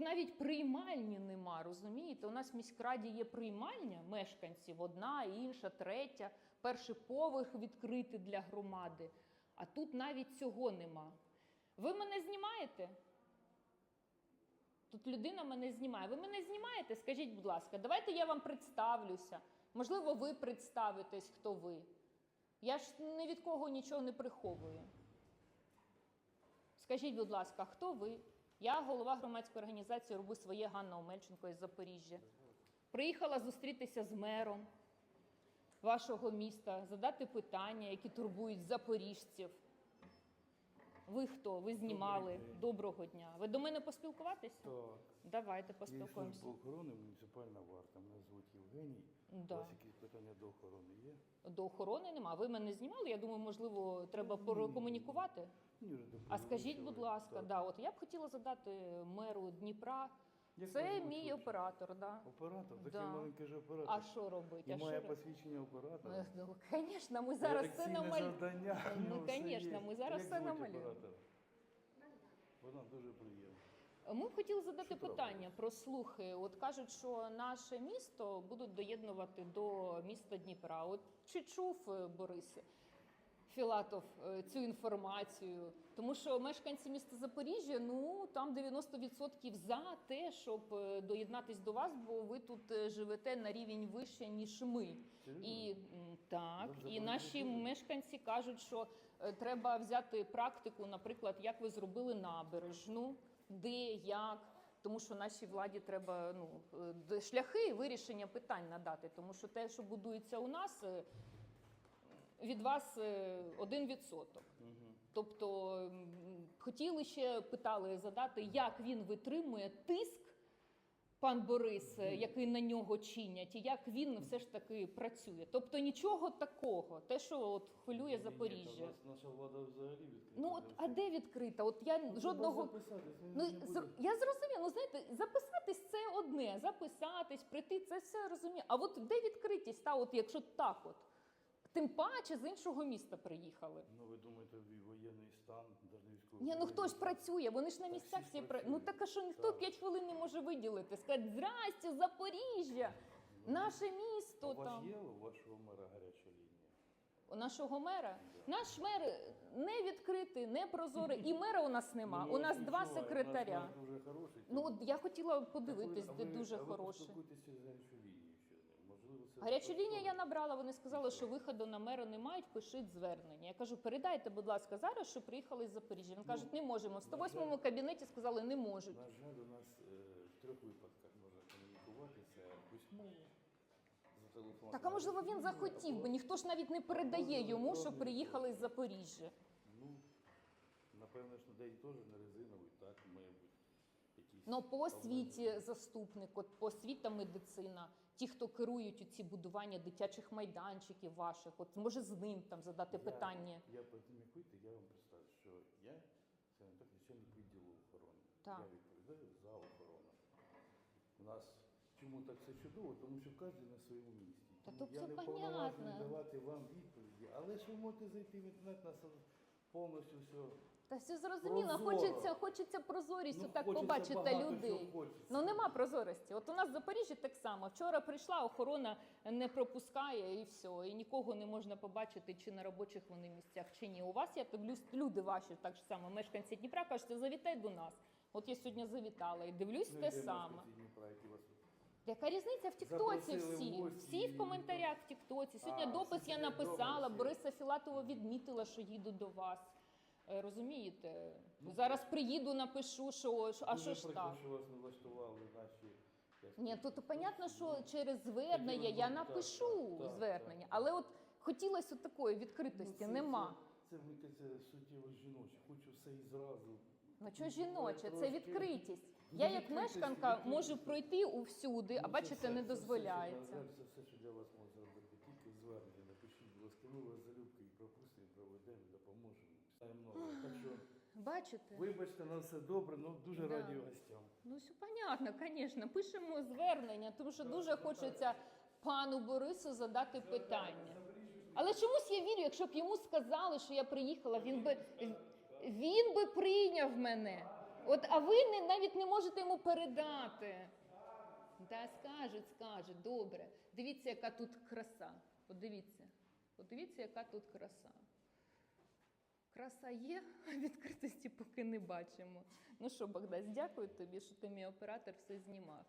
Тут навіть приймальні нема, розумієте? У нас в міськраді є приймальня мешканців, одна, інша, третя, перший поверх відкритий для громади. А тут навіть цього нема. Ви мене знімаєте? Тут людина мене знімає. Ви мене знімаєте? Скажіть, будь ласка, давайте я вам представлюся. Можливо, ви представитесь, хто ви. Я ж ні від кого нічого не приховую. Скажіть, будь ласка, хто ви? Я голова громадської організації Роби своє Ганна Омельченко із Запоріжжя. Приїхала зустрітися з мером вашого міста, задати питання, які турбують запоріжців. Ви хто? Ви знімали? день. Доброго дня. Ви до мене поспілкуватися? Так. Давайте Я поспілкуємося. служба охорони, муніципальна варта. Мене звуть Євгеній. У Да. вас якісь питання до охорони є? До охорони нема. Ви мене знімали. Я думаю, можливо, треба Ні. прокомунікувати. Ні, вже А скажіть, будь ласка, так. да, от я б хотіла задати меру Дніпра. Як Це мій звуть? оператор, да. Оператор? Такий Да. маленький же оператор. А що робити? І А що має посвідчення оператора. Е, Ну, звісно, ми зараз все намалюємо. Ну, нього все конечно, є. ми зараз Як все намалюємо. Вона дуже приємна. Ми б хотіли задати Що питання про слухи. От кажуть, що наше місто будуть доєднувати до міста Дніпра. От чи чув е, Борис Філатов е, цю інформацію? Тому що мешканці міста Запоріжжя, ну там 90% за те, щоб е, доєднатись до вас, бо ви тут живете на рівень вище ніж ми. І так, і наші мешканці кажуть, що треба взяти практику, наприклад, як ви зробили набережну, де, як. Тому що нашій владі треба ну, е, шляхи вирішення питань надати. Тому що те, що будується у нас, е, від вас е, один відсоток. Тобто хотіли ще питали задати, як він витримує тиск, пан Борис, е, який на нього чинять, і як він все ж таки працює. Тобто нічого такого, те, що от хвилює Ні, ні, Запоріжжя. нас- Наша влада взагалі відкрита. Ну от а де відкрита? От я Ну, жодного. Ну я зрозуміла, ну знаєте, записатись це одне, записатись, прийти, це все розумію. А от де відкритість? Та от якщо так, от тим паче з іншого міста приїхали. Ну ви думаєте, воєнний стан. Ні, ну хто ж працює? Вони ж на місцях всі працюють. Ну так а що ніхто. 5 хвилин не може виділити? Сказати, здрасте, Запоріжжя, наше місто у вас там. є у вашого мера гаряча лінія? У нашого мера. Наш мер не відкритий, не прозорий. І мера у нас нема. Ну, У я нас два секретаря. Наш дуже хороший. Ну от я хотіла подивитись, де дуже ви хороший. Можливо, це Гарячу лінію я набрала. Вони сказали, що виходу на мера не мають, пишіть звернення. Я кажу, передайте, будь ласка, зараз, що приїхали з Запоріжжя. Він кажуть, не можемо. В 108-му кабінеті сказали, не можуть. На жаль, у нас е, в трьох випадках можна комунікувати. Це письмово, зателефонувати. Так, а можливо, він захотів, бо ніхто ж навіть не передає йому, що приїхали з Запоріжжя. Ну, напевно, ж людей теж не резиновий, так, якісь. Ну по освіті заступник, от по освіта медицина, ті, хто керують у ці будування дитячих майданчиків ваших, от може з ним там задати Я- питання. Я потім я вам представлю, що я це не так начальник відділу охорони. Так. Я відповідаю за охорону. У нас чому так все чудово? Тому що кожен на своєму місці. Та Тому то я все не понятно. давати вам відповіді, але ж ви можете зайти в інтернет на сайт, повністю все. Та все зрозуміло, Прозоро. хочеться, хочеться прозорість, Ну, отак хочеться побачити багато людей. чого хочеться. Ну нема прозорості. От у нас в Запоріжжі так само. Вчора прийшла, охорона не пропускає і все. І нікого не можна побачити, чи на робочих вони місцях, чи ні. У вас я дивлюсь, люди ваші так ж само, мешканці Дніпра, кажуть, завітай до нас. От я сьогодні завітала і дивлюсь Ну, те саме. Дніпра, які вас Яка різниця в Тіктоці Запросили всі? в гості Всі в і- коментарях в Тіктоці. Сьогодні А, допис я написала, всі. Бориса Філатова відмітила, що їду до вас. Е, Розумієте? Ну, Зараз приїду, напишу, що а що ж так? що вас не влаштували наші. як Ні, тут понятно, що ну, через звернення я так, напишу так, так, звернення, так. але от хотілося такої відкритості, це- нема. Це, це, мені це суттєво жіноче. Хочу все і зразу. Ну що жіноче, це Трошки- відкритість. Ну, Я як відкритість, мешканка відкритість. можу пройти увсюди, а Ну, це бачите, все- не це все, дозволяється. що, Це все, що для вас може зробити. Тільки звернення. Напишіть, будь ласка, ми вас залюбки і пропустимо, проведемо, допоможемо. Писаємо много. Так що, Бачите? вибачте, на все добре, ну дуже Да. раді гостям. Ну, все понятно, звісно. Пишемо звернення, тому що дуже хочеться пану Борису задати питання. Але чомусь я вірю, якщо б йому сказали, що я приїхала, він би він би прийняв мене. От, а ви не, навіть не можете йому передати. Та скажуть, скажуть, добре. Дивіться, яка тут краса. Подивіться. Подивіться, яка тут краса. Краса є, а відкритості поки не бачимо. Ну що, Богдась, дякую тобі, що ти мій оператор все знімав.